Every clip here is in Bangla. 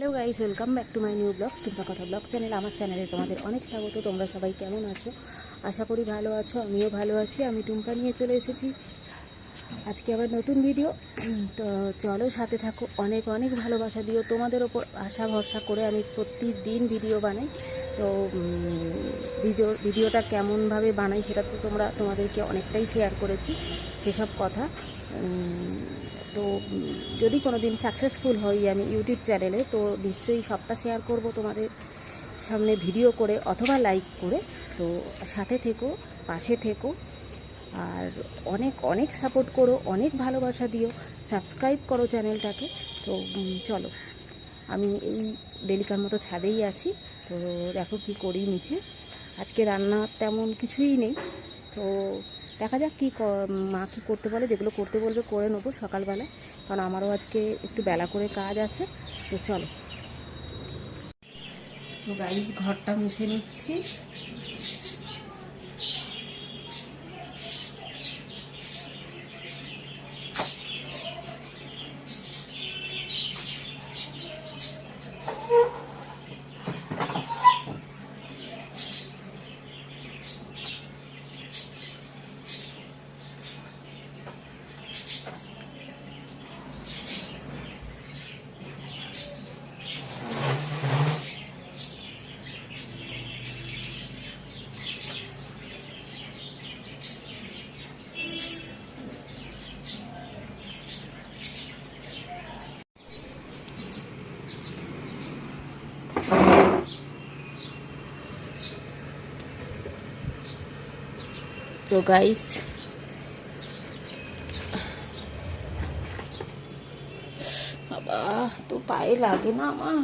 Hello guys, welcome back to my new blogs Tumpa কথা ব্লগ চ্যানেল। আমার চ্যানেলে তোমাদের অনেক স্বাগত, তোমরা সবাই কেমন আছো? আশা করি ভালো আছো, আমিও ভালো আছি, আমি টুম্পা নিয়ে চলে এসেছি। আজকে আবার নতুন ভিডিও তো চলো সাথে থাকো। অনেক অনেক ভালোবাসা দিও তোমাদের ওপর, আশা, ভরসা করে আমি প্রতিদিন ভিডিও বানাই। তো ভিডিও ভিডিওটা কেমনভাবে বানাই সেটা তো তোমরা, তোমাদেরকে অনেকটাই শেয়ার করেছি, সেসব কথা। তো যদি কোনো দিন সাকসেসফুল হই আমি ইউটিউব চ্যানেলে তো নিশ্চয়ই সবটা শেয়ার করব তোমাদের সামনে ভিডিও করে অথবা লাইক করে। তো সাথে থেকো, পাশে থেকো। আর অনেক অনেক সাপোর্ট করো, অনেক ভালোবাসা দিও। সাবস্ক্রাইব করো চ্যানেলটাকে তো চলো। আমি এই ডেলিকার মতো ছাদেই আছি। তো দেখো কি করি নিচে। আজকে রান্না তেমন কিছুই নেই। তো দেখা যাক কী মা কী করতে বলে, যেগুলো করতে বলবে করে নেব সকালবেলায় কারণ আমারও আজকে একটু বেলা করে কাজ আছে, তো চলো। তো গাইজ ঘরটা মুছে নিচ্ছি। তো গাইস বাবা, তো পায়ে লাগে না আমার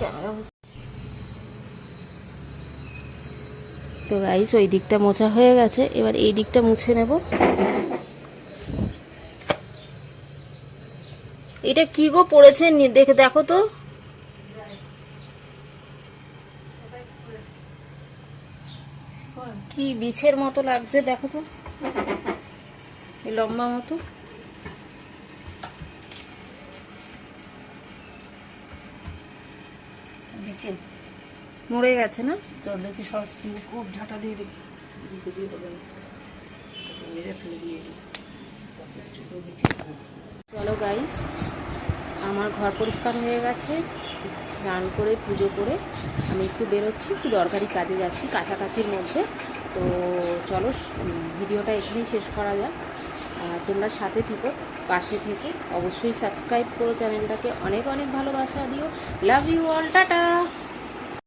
ক্যামেরা তো গাইস ওই দিকটা মোছা হয়ে গেছে, এবার এই দিকটা মুছে নেব। এটা কি গো পড়েছে দেখে দেখো তো। কি বিছের মতো লাগছে দেখো তো। এই লম্বা মতো। বিছে মরে গেছে না? চল দেখি সব খুব ঝাঁটা দিয়ে দেখি। চলো গাইস আমার ঘর পরিষ্কার হয়ে গেছে। স্নান করে, পুজো করে আমি একটু বেরোচ্ছি, একটু দরকারি কাজে যাচ্ছি, কাছাকাছির মধ্যে। তো চলো ভিডিওটা এখানেই শেষ করা যাক। আর তোমরা সাথে থেকো, পাশে থেকে। অবশ্যই সাবস্ক্রাইব করো চ্যানেলটাকে। অনেক অনেক ভালোবাসা দিও। Love you all, tata!